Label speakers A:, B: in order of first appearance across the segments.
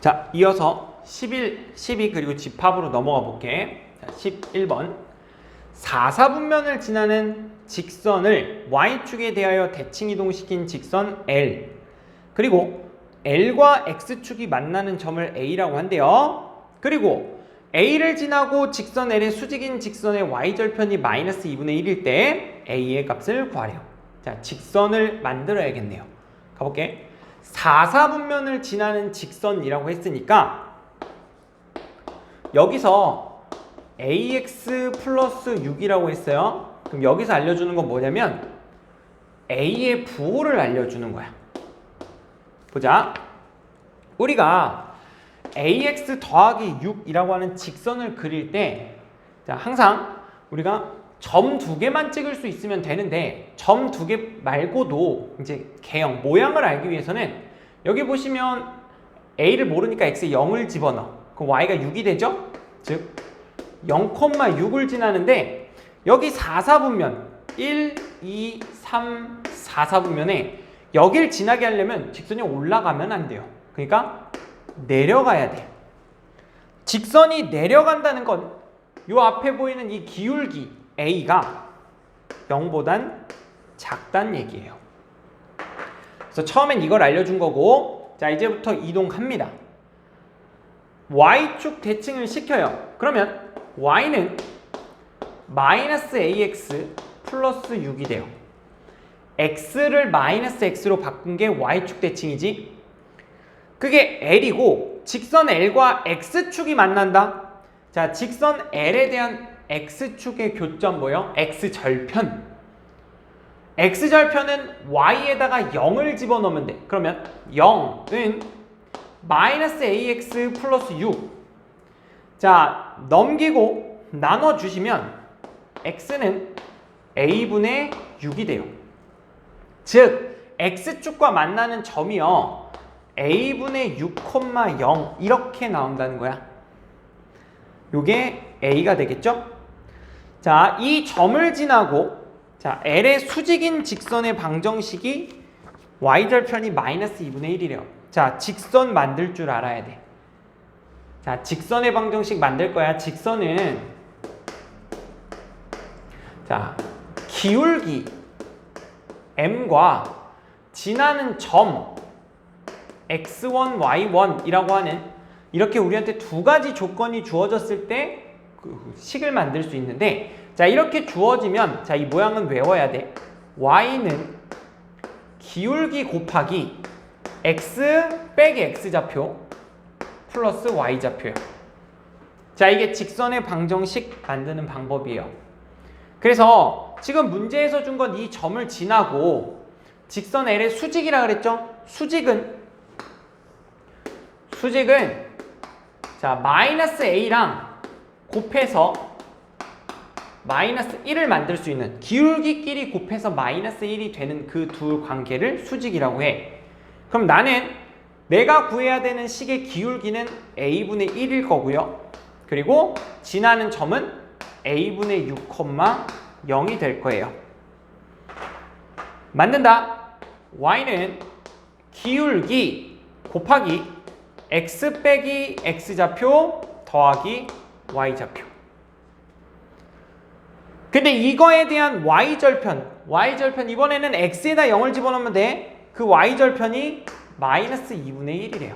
A: 자, 이어서 11, 12 그리고 집합으로 넘어가 볼게. 자, 11번. 4, 4분면을 지나는 직선을 y축에 대하여 대칭 이동시킨 직선 L. 그리고 L과 X축이 만나는 점을 A라고 한대요. 그리고 A를 지나고 직선 L의 수직인 직선의 y절편이 마이너스 2분의 1일 때 A의 값을 구하래요. 자, 직선을 만들어야겠네요. 가볼게. 4, 4분면을 지나는 직선이라고 했으니까 여기서 ax 플러스 6이라고 했어요. 그럼 여기서 알려주는 건 뭐냐면 a의 부호를 알려주는 거야. 보자. 우리가 ax 더하기 6이라고 하는 직선을 그릴 때 자, 항상 우리가 점 두 개만 찍을 수 있으면 되는데 점 두 개 말고도 이제 개형 모양을 알기 위해서는 여기 보시면 a를 모르니까 x에 0을 집어넣어. 그럼 y가 6이 되죠? 즉 0,6을 지나는데 여기 4, 4분면 1, 2, 3, 4, 4분면에 여길 지나게 하려면 직선이 올라가면 안 돼요. 그러니까 내려가야 돼. 직선이 내려간다는 건 요 앞에 보이는 이 기울기 a가 0보단 작단 얘기예요. 그래서 처음엔 이걸 알려준 거고 자 이제부터 이동합니다. y축 대칭을 시켜요. 그러면 y는 마이너스 ax 플러스 6이 돼요. x를 마이너스 x로 바꾼 게 y축 대칭이지. 그게 l이고 직선 l과 x축이 만난다. 자, 직선 L에 대한 X축의 교점 뭐요? X절편. X절편은 Y에다가 0을 집어넣으면 돼. 그러면 0은 마이너스 AX 플러스 6. 자, 넘기고 나눠주시면 X는 A분의 6이 돼요. 즉, X축과 만나는 점이요. A분의 6,0 이렇게 나온다는 거야. 요게 A가 되겠죠? 자, 이 점을 지나고 자, L의 수직인 직선의 방정식이 y절편이 마이너스 2분의 1이래요. 자, 직선 만들 줄 알아야 돼. 자, 직선의 방정식 만들 거야. 직선은 자, 기울기 m과 지나는 점 x1, y1이라고 하는 이렇게 우리한테 두 가지 조건이 주어졌을 때 그 식을 만들 수 있는데 자 이렇게 주어지면 자 이 모양은 외워야 돼. y는 기울기 곱하기 x 빼기 x 좌표 플러스 y 좌표예요. 자 이게 직선의 방정식 만드는 방법이에요. 그래서 지금 문제에서 준 건 이 점을 지나고 직선 L의 수직이라 그랬죠? 수직은 수직은 자, 마이너스 A랑 곱해서 마이너스 1을 만들 수 있는 기울기끼리 곱해서 마이너스 1이 되는 그 두 관계를 수직이라고 해. 그럼 나는 내가 구해야 되는 식의 기울기는 A분의 1일 거고요. 그리고 지나는 점은 A분의 6,0이 될 거예요. 만든다. Y는 기울기 곱하기 x 빼기 x 좌표 더하기 y 좌표. 근데 이거에 대한 y 절편, y 절편 이번에는 x에다 0을 집어넣으면 돼. 그 y 절편이 마이너스 2분의 1이래요.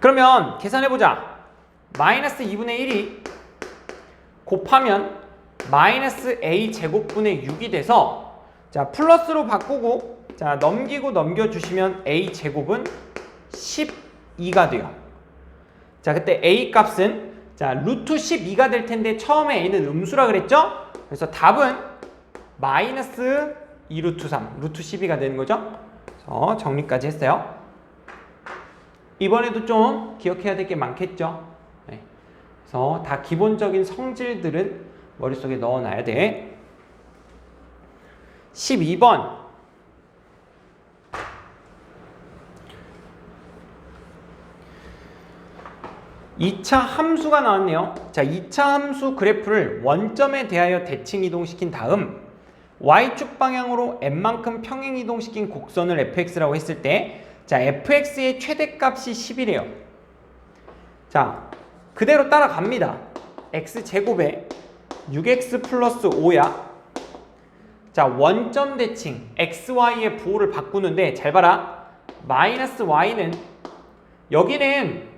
A: 그러면 계산해 보자. 마이너스 2분의 1이 곱하면 마이너스 a 제곱분의 6이 돼서 자 플러스로 바꾸고 자 넘기고 넘겨주시면 a 제곱은 12가 돼요. 자, 그때 a 값은 자, 루트 12가 될 텐데 처음에 a는 음수라 그랬죠? 그래서 답은 마이너스 2 루트 3, 루트 12가 되는 거죠? 그래서 정리까지 했어요. 이번에도 좀 기억해야 될 게 많겠죠? 네. 그래서 다 기본적인 성질들은 머릿속에 넣어놔야 돼. 12번 2차 함수가 나왔네요. 자, 2차 함수 그래프를 원점에 대하여 대칭 이동시킨 다음 y축 방향으로 n만큼 평행 이동시킨 곡선을 fx라고 했을 때 자, fx의 최대값이 10이래요. 자, 그대로 따라갑니다. x제곱에 6x 플러스 5야. 자, 원점 대칭 xy의 부호를 바꾸는데 잘 봐라. 마이너스 y는 여기는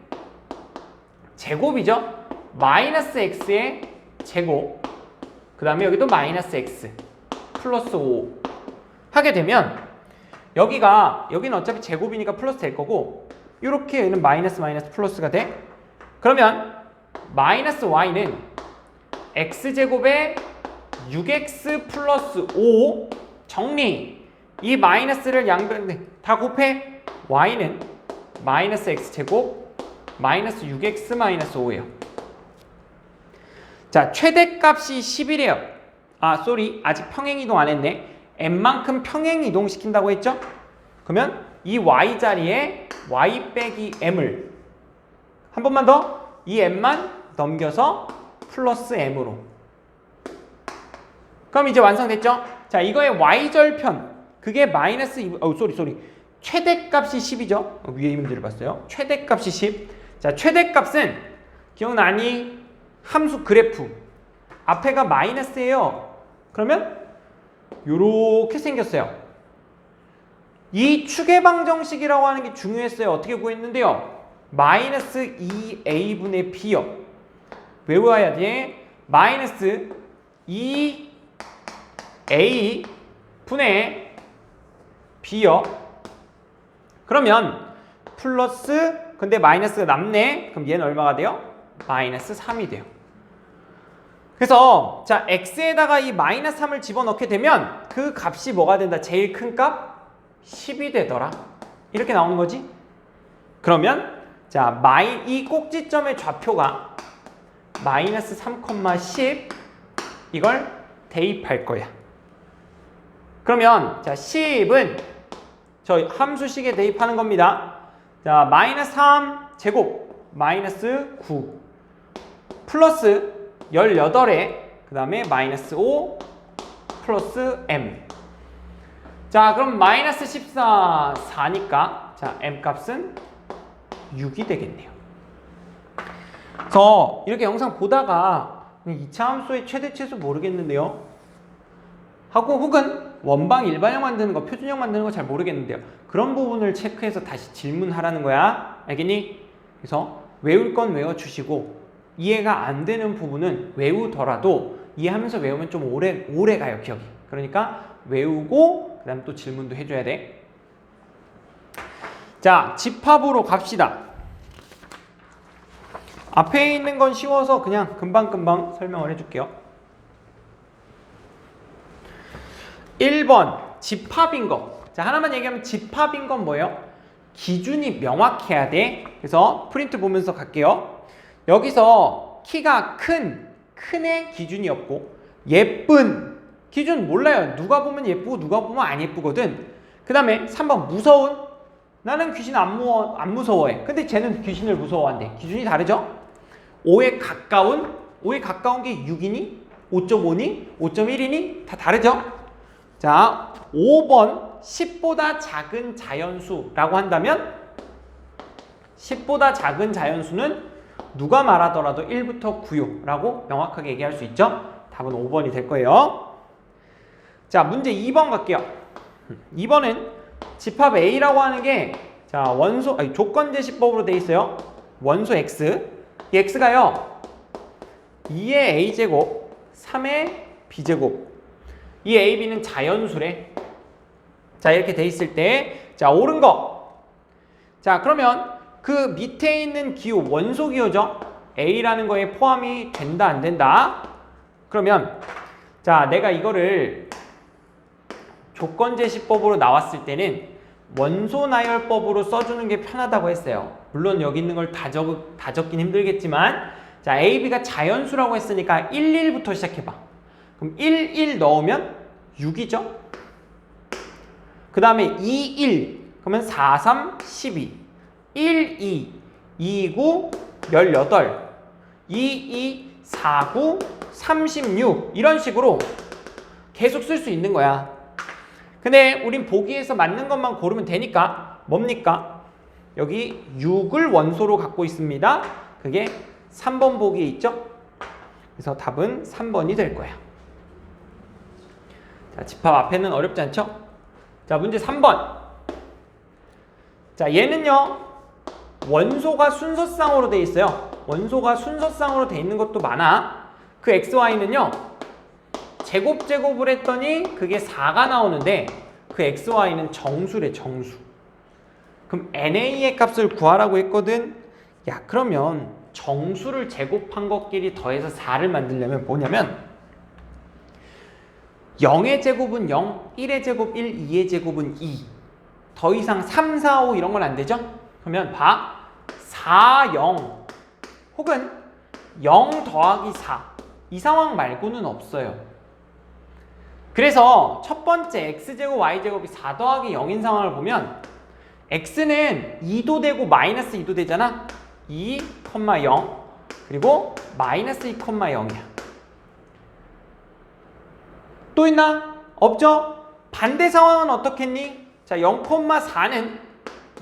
A: 제곱이죠. 마이너스 x의 제곱. 그 다음에 여기도 마이너스 x 플러스 5 하게 되면 여기가 여기는 어차피 제곱이니까 플러스 될 거고 이렇게 얘는 마이너스 마이너스 플러스가 돼. 그러면 마이너스 y는 x제곱에 6x 플러스 5 정리 이 마이너스를 양변에 다 곱해 y는 마이너스 x제곱 마이너스 6x 마이너스 5예요 자 최대값이 10이래요 아 쏘리 아직 평행이동 안 했네 n만큼 평행이동 시킨다고 했죠 그러면 이 y 자리에 y 빼기 m을 한 번만 더 이 m만 넘겨서 플러스 m으로 그럼 이제 완성됐죠? 자, 이거의 y절편 그게 마이너스 2, 어, 쏘리 쏘리 최대값이 10이죠? 어, 위에 문제를 봤어요. 최대값이 10. 자, 최대값은 기억나니? 함수 그래프 앞에가 마이너스예요. 그러면 요렇게 생겼어요. 이 추계방정식이라고 하는 게 중요했어요. 어떻게 구했는데요? 마이너스 2a분의 b요. 외워야 돼. 마이너스 2 a 분의 b요. 그러면 플러스 근데 마이너스가 남네. 그럼 얘는 얼마가 돼요? 마이너스 3이 돼요. 그래서 자 x에다가 이 마이너스 3을 집어넣게 되면 그 값이 뭐가 된다? 제일 큰 값 10이 되더라. 이렇게 나오는 거지. 그러면 자 마이 이 꼭지점의 좌표가 마이너스 3,10 이걸 대입할 거야. 그러면 자 10은 저 함수식에 대입하는 겁니다. 자 마이너스 3 제곱 마이너스 9 플러스 18에 그 다음에 마이너스 5 플러스 m 자 그럼 마이너스 14 4니까 자 m 값은 6이 되겠네요. 그래서 이렇게 영상 보다가 2차 함수의 최대 치수 모르겠는데요. 하고 혹은 원방 일반형 만드는 거, 표준형 만드는 거 잘 모르겠는데요. 그런 부분을 체크해서 다시 질문하라는 거야. 알겠니? 그래서 외울 건 외워주시고 이해가 안 되는 부분은 외우더라도 이해하면서 외우면 좀 오래 오래 가요 기억이. 그러니까 외우고 그다음 또 질문도 해줘야 돼. 자 집합으로 갑시다. 앞에 있는 건 쉬워서 그냥 금방금방 설명을 해줄게요. 1번 집합인 거. 자 하나만 얘기하면 집합인 건 뭐예요? 기준이 명확해야 돼. 그래서 프린트 보면서 갈게요. 여기서 키가 큰, 큰의 기준이 없고 예쁜 기준 몰라요. 누가 보면 예쁘고 누가 보면 안 예쁘거든. 그 다음에 3번 무서운 나는 귀신 안, 무워, 안 무서워해. 근데 쟤는 귀신을 무서워한대. 기준이 다르죠? 5에 가까운 5에 가까운 게 6이니 5.5니 5.1이니 다 다르죠? 자 5번 10보다 작은 자연수라고 한다면 10보다 작은 자연수는 누가 말하더라도 1부터 9요라고 명확하게 얘기할 수 있죠? 답은 5번이 될 거예요. 자, 문제 2번 갈게요. 2번은 집합 A라고 하는 게 자, 원소 아니 조건 제시법으로 돼 있어요. 원소 X. 이 X가요. 2의 A제곱, 3의 B제곱. 이 A, B는 자연수래. 자, 이렇게 돼 있을 때 자, 옳은 거. 자, 그러면 그 밑에 있는 기호, 원소 기호죠? A라는 거에 포함이 된다, 안 된다? 그러면, 자, 내가 이거를 조건 제시법으로 나왔을 때는 원소 나열법으로 써주는 게 편하다고 했어요. 물론 여기 있는 걸 다 적, 다 적긴 힘들겠지만, 자, A, B가 자연수라고 했으니까 1, 1부터 시작해봐. 그럼 1, 1 넣으면 6이죠? 그 다음에 2, 1. 그러면 4, 3, 12. 1, 2, 2, 9, 18, 2, 2, 4, 9, 36 이런 식으로 계속 쓸 수 있는 거야. 근데 우린 보기에서 맞는 것만 고르면 되니까 뭡니까? 여기 6을 원소로 갖고 있습니다. 그게 3번 보기에 있죠? 그래서 답은 3번이 될 거예요. 자, 집합 앞에는 어렵지 않죠? 자, 문제 3번. 자, 얘는요. 원소가 순서상으로 돼 있어요. 원소가 순서상으로 돼 있는 것도 많아. 그 XY는요. 제곱 제곱을 했더니 그게 4가 나오는데 그 XY는 정수래, 정수. 그럼 NA의 값을 구하라고 했거든. 야, 그러면 정수를 제곱한 것끼리 더해서 4를 만들려면 뭐냐면 0의 제곱은 0, 1의 제곱 1, 2의 제곱은 2. 더 이상 3, 4, 5 이런 건 안 되죠? 그러면 봐. 4, 0 혹은 0 더하기 4. 이 상황 말고는 없어요. 그래서 첫 번째 x제곱 y제곱이 4 더하기 0인 상황을 보면 x는 2도 되고 마이너스 2도 되잖아. 2, 0 그리고 마이너스 2, 0이야. 또 있나? 없죠? 반대 상황은 어떻겠니? 자, 0,4는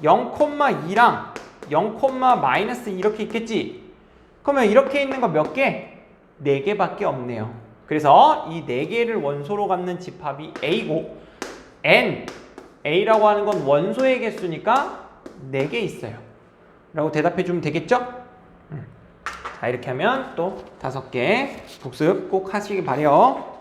A: 0,2랑 0, 마이너스 이렇게 있겠지? 그러면 이렇게 있는 거 몇 개? 4개밖에 없네요. 그래서 이 4개를 원소로 갖는 집합이 A고 N, A라고 하는 건 원소의 개수니까 4개 있어요. 라고 대답해 주면 되겠죠? 음. 자, 이렇게 하면 또 5개 복습 꼭 하시기 바래요.